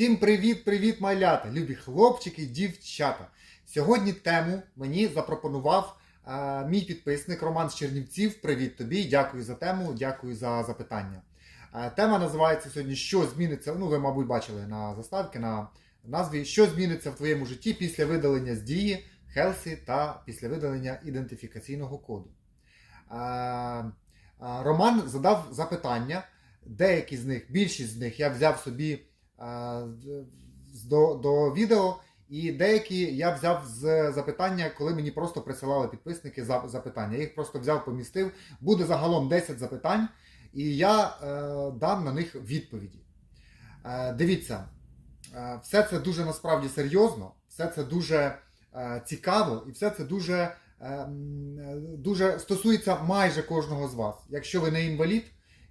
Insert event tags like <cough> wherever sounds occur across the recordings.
Всім привіт-привіт, малята, любі хлопчики, дівчата. Сьогодні тему мені запропонував е, мій підписник Роман з Чернівців. Привіт тобі, дякую за тему, дякую за запитання. Е, тема називається сьогодні Що зміниться? Ну, ви, мабуть, бачили на заставці, на назві Що зміниться в твоєму житті після видалення з дії Хелсі та після видалення ідентифікаційного коду. Е, е, Роман задав запитання. Деякі з них, більшість з них я взяв собі до, до відео, і деякі я взяв з запитання, коли мені просто присилали підписники за запитання. Я їх просто взяв, помістив. Буде загалом 10 запитань, і я е, дам на них відповіді. Е, дивіться, е, все це дуже насправді серйозно, все це дуже е, цікаво, і все це дуже, е, е, дуже стосується майже кожного з вас. Якщо ви не інвалід,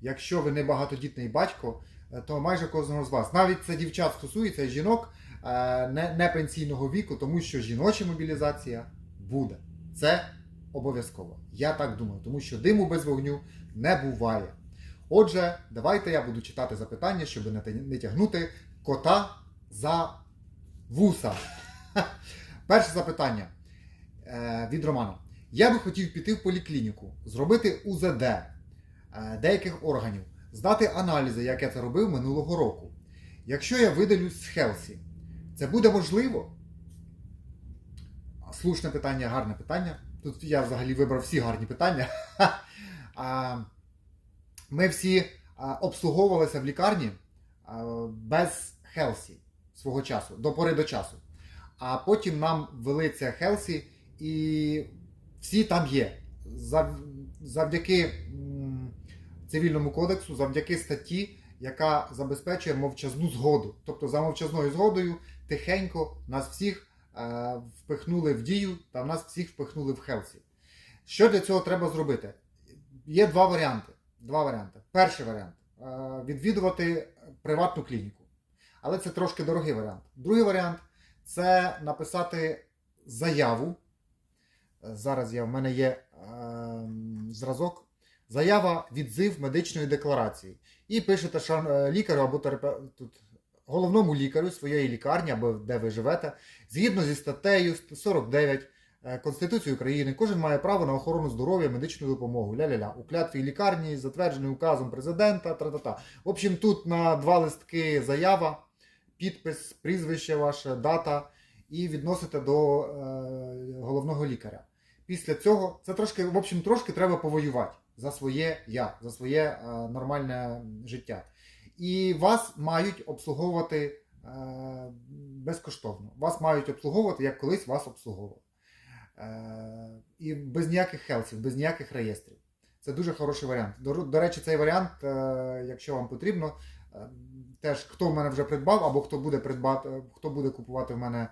якщо ви не багатодітний батько, е, то майже кожного з вас. Навіть це дівчат стосується жінок е, не, не пенсійного віку, тому що жіноча мобілізація буде. Це обов'язково. Я так думаю, тому що диму без вогню не буває. Отже, давайте я буду читати запитання, щоб не, тягнути кота за вуса. <laughs> Перше запитання е, від Романа. Я би хотів піти в поліклініку, зробити УЗД е, деяких органів, здати аналізи, як я це робив минулого року. Якщо я видалюсь з Хелсі, це буде можливо? Слушне питання, гарне питання. Тут я взагалі вибрав всі гарні питання. <laughs> Ми всі обслуговувалися в лікарні без Хелсі свого часу, до пори до часу. А потім нам ввели це Хелсі, і всі там є. Завдяки цивільному кодексу, завдяки статті, яка забезпечує мовчазну згоду. Тобто за мовчазною згодою тихенько нас всіх е, впихнули в дію та нас всіх впихнули в Хелсі. Що для цього треба зробити? Є два варіанти. Два варіанти. Перший варіант е, відвідувати приватну клініку. Але це трошки дорогий варіант. Другий варіант це написати заяву. Е, Зараз я, в мене є е, зразок. Заява відзив медичної декларації. І пишете шан, е, лікарю або терапе... головному лікарю своєї лікарні, або де ви живете, згідно зі статтею 49 е, Конституції України, кожен має право на охорону здоров'я, медичну допомогу. Ля-ля-ля. У клятві лікарні, затверджений указом президента, тра-та-та. В общем, тут на два листки заява, підпис, прізвище ваше, дата, і відносите до е, головного лікаря. Після цього це трошки, в общем, трошки треба повоювати за своє я, за своє е, нормальне життя. І вас мають обслуговувати е, безкоштовно. Вас мають обслуговувати, як колись вас обслуговували. Е, і без ніяких хелсів, без ніяких реєстрів. Це дуже хороший варіант. До, до речі, цей варіант, якщо вам потрібно, теж хто в мене вже придбав, або хто буде придбати, хто буде купувати в мене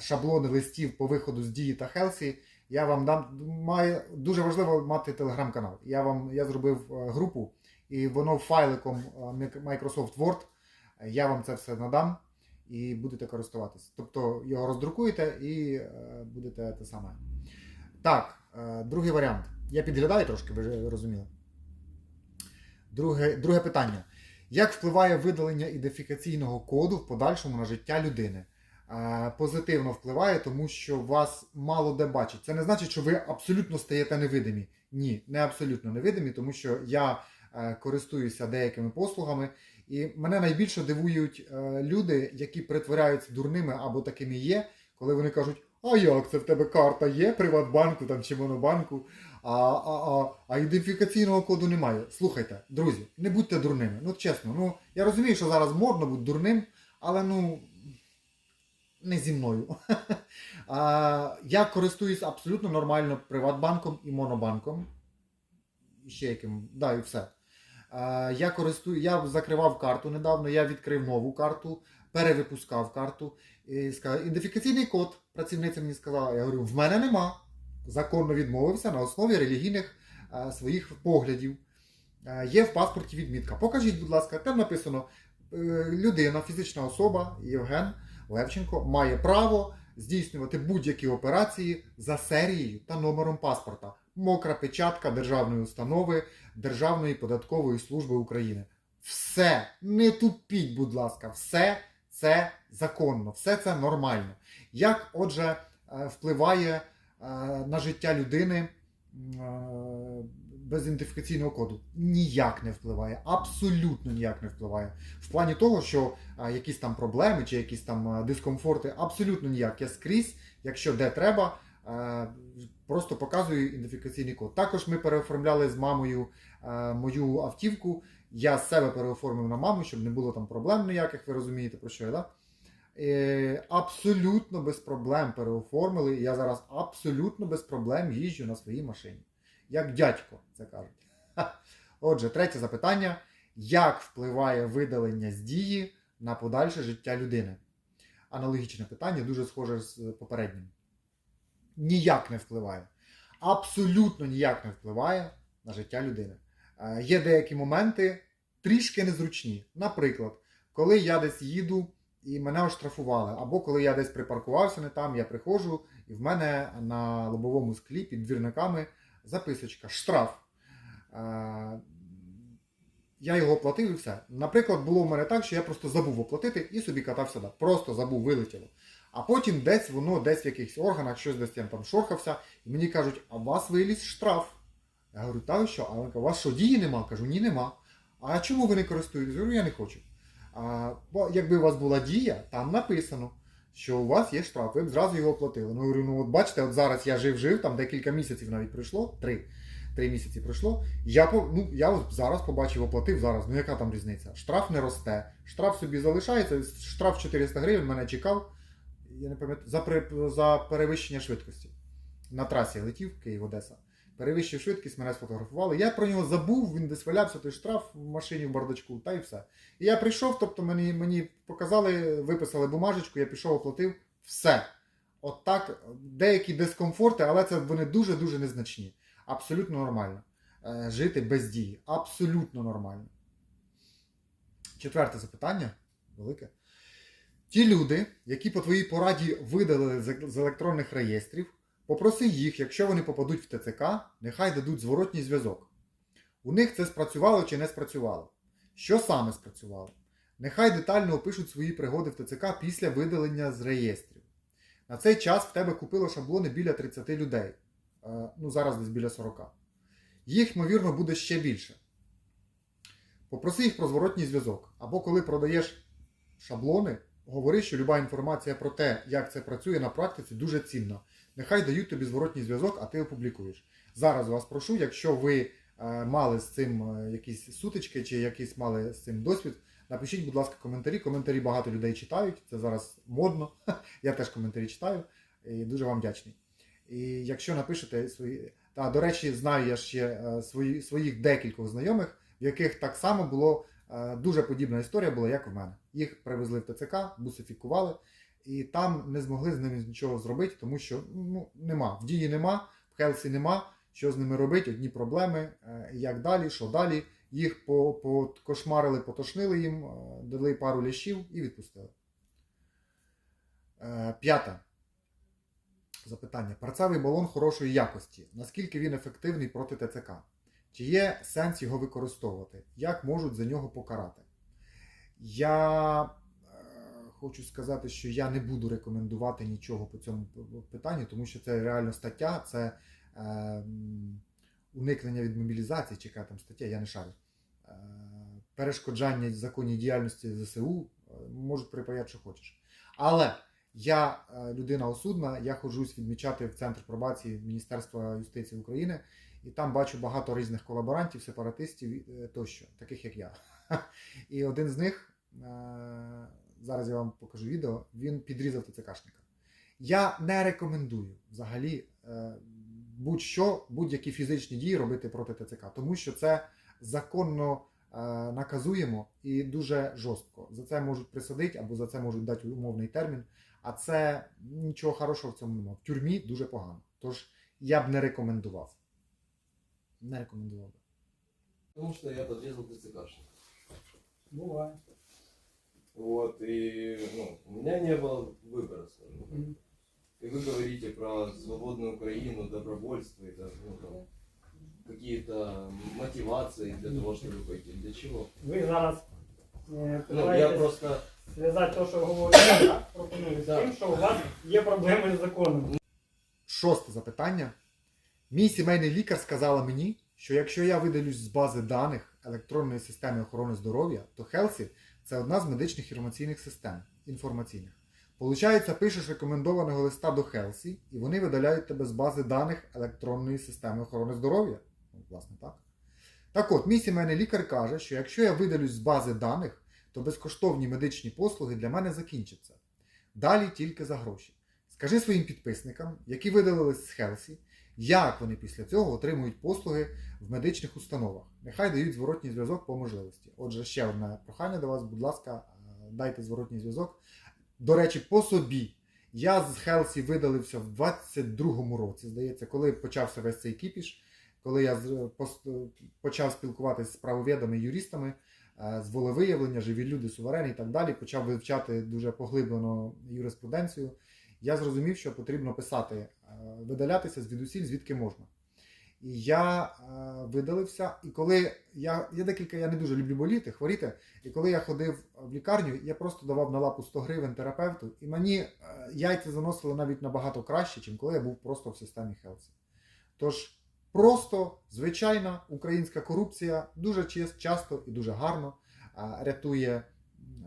шаблони листів по виходу з дії та Хелсі, я вам дам. Має дуже важливо мати телеграм-канал. Я вам я зробив е, групу, і воно файликом е, Microsoft Word. Я вам це все надам і будете користуватись. Тобто його роздрукуєте і е, будете те саме. Так, другий варіант. Я підглядаю трошки, ви розуміли. Друге, друге питання. Як впливає видалення ідентифікаційного коду в подальшому на життя людини? Е, Позитивно впливає, тому що вас мало де бачить. Це не значить, що ви абсолютно стаєте невидимі. Ні, не абсолютно невидимі, тому що я е, користуюся деякими послугами, і мене найбільше дивують е, люди, які притворяються дурними або такими є, коли вони кажуть: а як це в тебе карта є, Приватбанку там чи Монобанку, а, а, а, а ідентифікаційного коду немає. Слухайте, друзі, не будьте дурними. Ну чесно, ну я розумію, що зараз модно бути дурним, але ну. Не зі мною. <laughs> я користуюсь абсолютно нормально Приватбанком і Монобанком. Ще яким, да, і все. Я користую, я закривав карту недавно, я відкрив нову карту, перевипускав карту. І сказав, ідентифікаційний код, працівниця мені сказала, я говорю, в мене нема. Законно відмовився на основі релігійних своїх поглядів. Є в паспорті відмітка. Покажіть, будь ласка, там написано: е, людина, фізична особа, Євген Левченко, має право здійснювати будь-які операції за серією та номером паспорта. Мокра печатка державної установи Державної податкової служби України. Все, не тупіть, будь ласка, все це законно, все це нормально. Як, отже, е, впливає е, на життя людини е, без ідентифікаційного коду? Ніяк не впливає, абсолютно ніяк не впливає. В плані того, що е, якісь там проблеми чи якісь там е, дискомфорти, абсолютно ніяк. Я скрізь, якщо де треба, е, просто показую ідентифікаційний код. Також ми переоформляли з мамою е, мою автівку. Я себе переоформив на маму, щоб не було там проблем ніяких, ви розумієте, про що я, да? Абсолютно без проблем переоформили. і Я зараз абсолютно без проблем їжджу на своїй машині. Як дядько, це кажуть. Отже, третє запитання: як впливає видалення з дії на подальше життя людини? Аналогічне питання, дуже схоже з попереднім. Ніяк не впливає. Абсолютно ніяк не впливає на життя людини. Е, Є деякі моменти трішки незручні. Наприклад, коли я десь їду і мене оштрафували, або коли я десь припаркувався не там, я приходжу, і в мене на лобовому склі під двірниками записочка штраф. Я його оплатив і все. Наприклад, було в мене так, що я просто забув оплатити і собі катався далі. Просто забув, вилетіло. А потім десь воно, десь в якихось органах, щось десь я там шорхався, і мені кажуть, а у вас виліз штраф. Я говорю, та що? А він каже, у вас що, дії нема? Кажу, ні, нема. А чому ви не користуєтесь? Я говорю, я не хочу. А, бо якби у вас була дія, там написано, що у вас є штраф, ви б зразу його оплатили. Ну, я говорю, ну от бачите, от зараз я жив-жив, там декілька місяців навіть пройшло, три. Три місяці пройшло. Я ну, я от зараз побачив, оплатив зараз. Ну яка там різниця? Штраф не росте. Штраф собі залишається. Штраф 400 гривень мене чекав. Я не пам'ятаю, за, за перевищення швидкості. На трасі летів Київ-Одеса. Перевищив швидкість, мене сфотографували. Я про нього забув, він десь валявся, той штраф в машині в бардачку, та й все. І я прийшов, тобто мені, мені показали, виписали бумажечку, я пішов, оплатив. Все. От так, деякі дискомфорти, але це вони дуже-дуже незначні. Абсолютно нормально. Е, Жити без дії. Абсолютно нормально. Четверте запитання. Велике. Ті люди, які по твоїй пораді видалили з з електронних реєстрів, попроси їх, якщо вони попадуть в ТЦК, нехай дадуть зворотній зв'язок. У них це спрацювало чи не спрацювало. Що саме спрацювало? Нехай детально опишуть свої пригоди в ТЦК після видалення з реєстрів. На цей час в тебе купило шаблони біля 30 людей. Е, Ну, зараз десь біля 40. Їх, ймовірно, буде ще більше. Попроси їх про зворотній зв'язок. Або коли продаєш шаблони, говори, що люба інформація про те, як це працює на практиці, дуже цінна. Нехай дають тобі зворотній зв'язок, а ти опублікуєш. Зараз вас прошу, якщо ви е, мали з цим е, якісь сутички чи якісь мали з цим досвід, напишіть, будь ласка, коментарі. Коментарі багато людей читають. Це зараз модно. <laughs> Я теж коментарі читаю і дуже вам вдячний. І якщо напишете свої. Та, до речі, знаю я ще е, свої, своїх декількох знайомих, в яких так само було дуже подібна історія була, як в мене. Їх привезли в ТЦК, бусифікували, і там не змогли з ними нічого зробити, тому що ну, нема. В дії нема, в Хелсі нема. Що з ними робити? Одні проблеми, е, як далі, що далі. Їх покошмарили, потошнили їм, е, дали пару лящів і відпустили. Е, П'яте. Запитання. Парцевий балон хорошої якості. Наскільки він ефективний проти ТЦК? Чи є сенс його використовувати? Як можуть за нього покарати? Я хочу сказати, що я не буду рекомендувати нічого по цьому питанню, тому що це реально стаття, це е, уникнення від мобілізації, яка там стаття, я не шарю. Е, перешкоджання законній діяльності ЗСУ е, можуть припаяти, що хочеш. Але я е, людина осудна, я ходжусь відмічати в центр пробації Міністерства юстиції України, і там бачу багато різних колаборантів, сепаратистів е, тощо, таких як я. <laughs> І один з них, е, зараз я вам покажу відео, він підрізав ТЦКшника. Я не рекомендую взагалі е, будь-що, будь-які фізичні дії робити проти ТЦК, тому що це законно е, наказуємо і дуже жорстко. За це можуть присадити або за це можуть дати умовний термін. А це нічого хорошого в цьому немає. В тюрмі дуже погано. Тож я б не рекомендував. Не рекомендував би. Потому что я подрезал ТЦКшник. Буває. Вот, и ну, у меня не было выбора, скажем так. Мгм. И вы говорите про свободную Украину, добровольство, и там, ну, там, какие-то мотивации для того, чтобы пойти. Для чего? Ви зараз е, Ну, я питаєтесь просто... зв'язати те, що говорю я, пропоную з Да. тим, що у вас є проблеми з законом. Шосте запитання. Мій сімейний лікар сказала мені, що якщо я видалюсь з бази даних електронної системи охорони здоров'я, то Хелсі це одна з медичних інформаційних систем інформаційних. Получається, пишеш рекомендованого листа до Хелсі, і вони видаляють тебе з бази даних електронної системи охорони здоров'я. Ну, власне, так. Так от, мій сімейний лікар каже, що якщо я видалюсь з бази даних, то безкоштовні медичні послуги для мене закінчаться. Далі тільки за гроші. Скажи своїм підписникам, які видалились з Хелсі, як вони після цього отримують послуги в медичних установах. Нехай дають зворотній зв'язок по можливості. Отже, ще одне прохання до вас, будь ласка, е, дайте зворотній зв'язок. До речі, по собі. Я з Хелсі видалився в 22-му році, здається, коли почався весь цей кіпіш, коли я з- почав спілкуватися з правовідами, юристами, е, з волевиявлення, живі люди, суверени і так далі, почав вивчати дуже поглиблено юриспруденцію. Я зрозумів, що потрібно писати, е, видалятися звідусіль, звідки можна. І я е, видалився, і коли я, я декілька, я не дуже люблю боліти, хворіти. І коли я ходив в лікарню, я просто давав на лапу 100 гривень терапевту, і мені е, яйця заносили навіть набагато краще, ніж коли я був просто в системі Хелсі. Тож просто звичайна українська корупція дуже часто і дуже гарно рятує,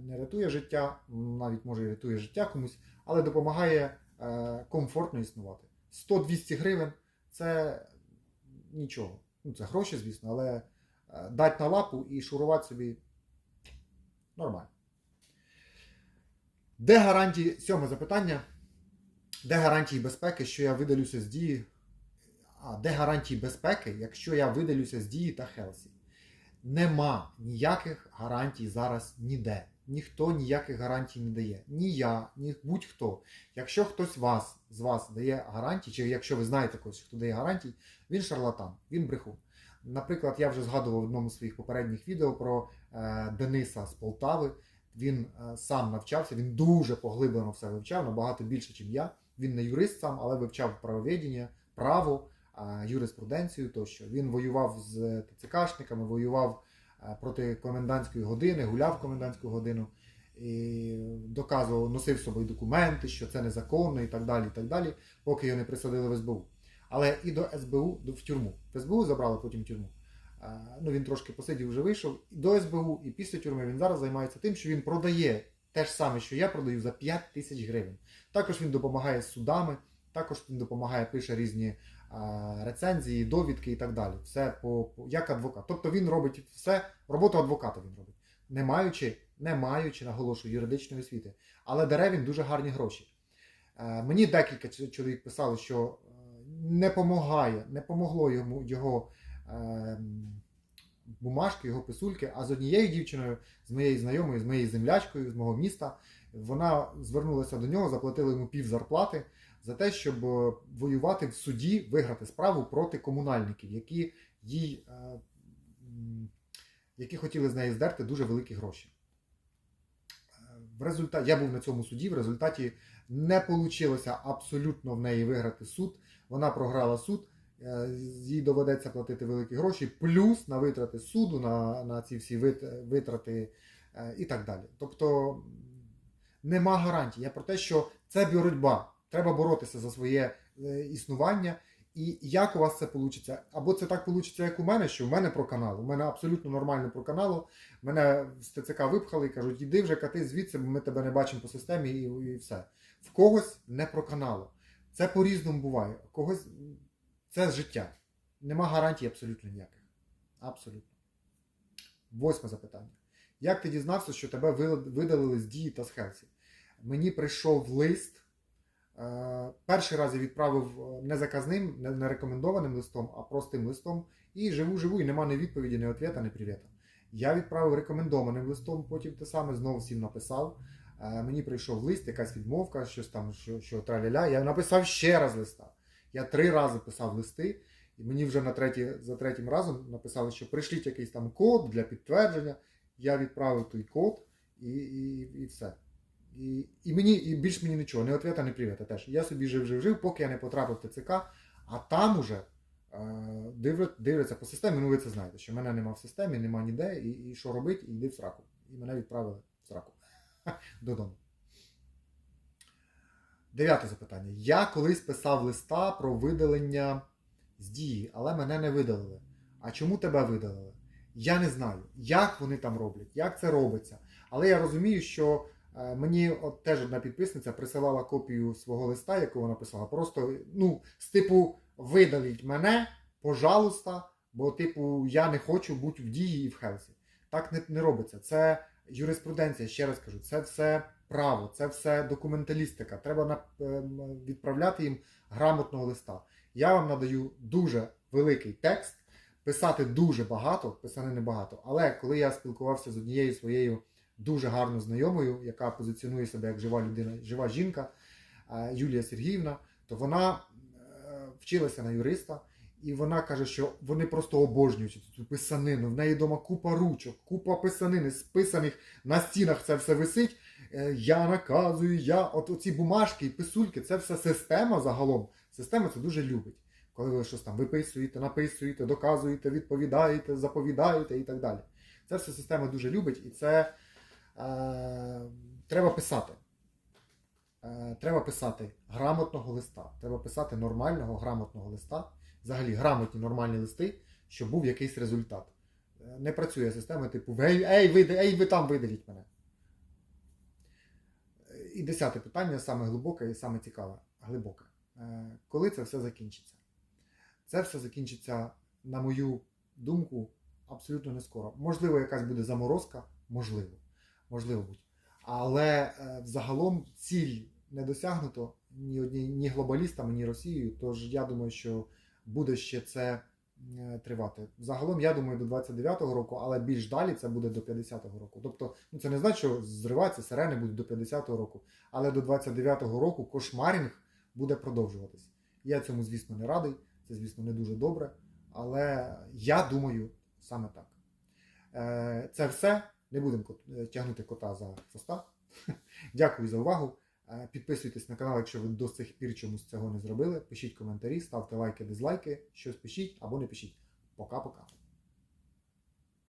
не рятує життя, навіть може рятує життя комусь, але допомагає е, комфортно існувати. 100-200 гривень це нічого. Ну, це гроші, звісно, але е, дать на лапу і шурувати собі нормально. Де гарантії, сьоме запитання. Де гарантії безпеки, що я видалюся з дії? А, де гарантії безпеки, якщо я видалюся з дії та Хелсі? Нема ніяких гарантій зараз ніде. Ніхто ніяких гарантій не дає. Ні я, ні будь-хто. Якщо хтось вас, з вас дає гарантії, чи якщо ви знаєте когось, хто дає гарантії, він шарлатан, він брехун. Наприклад, я вже згадував в одному з своїх попередніх відео про е, Дениса з Полтави. Він е, сам навчався, він дуже поглиблено все вивчав, набагато більше, ніж я. Він не юрист сам, але вивчав правоведення, право, юриспруденцію тощо. Він воював з ТЦКшниками, воював проти комендантської години, гуляв комендантську годину і доказував, носив з собою документи, що це незаконно і так далі, і так далі, поки його не присадили в СБУ. Але і до СБУ, в тюрму. В СБУ забрали потім тюрму. Ну, він трошки посидів, вже вийшов. І до СБУ, і після тюрми він зараз займається тим, що він продає те ж саме, що я продаю за 5 тисяч гривень. Також він допомагає судами, також він допомагає, пише різні рецензії, довідки і так далі. Все по, як адвокат. Тобто він робить все, роботу адвоката він робить, не маючи, не маючи, наголошую, юридичної освіти. Але дере він дуже гарні гроші. Е, Мені декілька чоловік писали, що е, не помагає, не помогло йому його е, бумажки, його писульки. А з однією дівчиною, з моєю знайомою, з моєю землячкою, з мого міста, вона звернулася до нього, заплатила йому пів зарплати за те, щоб е, воювати в суді, виграти справу проти комунальників, які їй е, які хотіли з неї здерти дуже великі гроші. Е, В результаті я був на цьому суді. В результаті не вийшло абсолютно в неї виграти суд. Вона програла суд, їй доведеться платити великі гроші, плюс на витрати суду, на, на ці всі витрати і так далі. Тобто нема гарантій. Я про те, що це боротьба. Треба боротися за своє е, існування. І як у вас це вийде? Або це так вийде, як у мене, що в мене про канал. У мене абсолютно нормально про каналу. Мене з ТЦК випхали і кажуть, іди вже кати звідси, бо ми тебе не бачимо по системі і, і все. В когось не про каналу. Це по-різному буває. Когось це життя. Нема гарантій абсолютно ніяких. Абсолютно. Восьме запитання. Як ти дізнався, що тебе видалили з дії та з Хелсі? Мені прийшов лист. Е, Перший раз я відправив е, не заказним, не рекомендованим листом, а простим листом. І живу, живу, і нема ні відповіді, ні ответа, ні привіта. Я відправив рекомендованим листом, потім те саме знову всім написав. Е, Мені прийшов лист, якась відмовка, щось там, що, що траляля. Я написав ще раз листа. Я три рази писав листи, і мені вже на треті, за третім разом написали, що прийшліть якийсь там код для підтвердження. Я відправив той код і, і, і все. І, і мені і більш мені нічого, не ответа, не привіта теж. Я собі жив, жив, жив, поки я не потрапив в ТЦК, а там уже е, дивляться по системі. Ну ви це знаєте, що мене нема в системі, нема ніде, і, і що робити, і йди в сраку. і мене відправили в сраку додому. Дев'яте запитання. Я колись писав листа про видалення з дії, але мене не видалили. А чому тебе видалили? Я не знаю, як вони там роблять, як це робиться. Але я розумію, що мені от теж одна підписниця присилала копію свого листа, яку вона писала. Просто ну, з типу видаліть мене, пожалуйста, бо, типу, я не хочу бути в дії і в Хелсі. Так не, не робиться. Це юриспруденція, ще раз кажу, це все право, це все документалістика. Треба ем, відправляти їм грамотного листа. Я вам надаю дуже великий текст, писати дуже багато, писати небагато. Але коли я спілкувався з однією своєю дуже гарно знайомою, яка позиціонує себе як жива людина, жива жінка, е, Юлія Сергіївна, то вона е, вчилася на юриста. І вона каже, що вони просто обожнюють цю писанину. В неї вдома купа ручок, купа писанини, списаних на стінах це все висить. Е, Я наказую, я. От оці бумажки і писульки, це все система загалом. Система це дуже любить. Коли ви щось там виписуєте, написуєте, доказуєте, відповідаєте, заповідаєте і так далі. Це все система дуже любить, і це треба писати. Е, треба писати грамотного листа. Треба писати нормального грамотного листа. Взагалі грамотні нормальні листи, щоб був якийсь результат. Е, Не працює система, типу, ей, ей, ви, ей, ви там видаліть мене. Е, І десяте питання, саме глибоке і саме цікаве. Глибоке. Е, Коли це все закінчиться? Це все закінчиться, на мою думку, абсолютно не скоро. Можливо, якась буде заморозка, можливо. Можливо будь. Але е, взагалом ціль не досягнуто ні, одні, ні глобалістами, ні Росією. Тож я думаю, що буде ще це е, тривати. Загалом, я думаю, до 29-го року, але більш далі це буде до 50-го року. Тобто, ну це не значить, що зриватися сирени будуть до 50-го року, але до 29-го року кошмарінг буде продовжуватись. Я цьому, звісно, не радий. Це, звісно, не дуже добре. Але я думаю саме так. Е, Це все. Не будемо е, тягнути кота за хвоста. <laughs> Дякую за увагу. Е, Підписуйтесь на канал, якщо ви до сих пір чомусь цього не зробили. Пишіть коментарі, ставте лайки, дизлайки, щось пишіть або не пишіть. Пока-пока.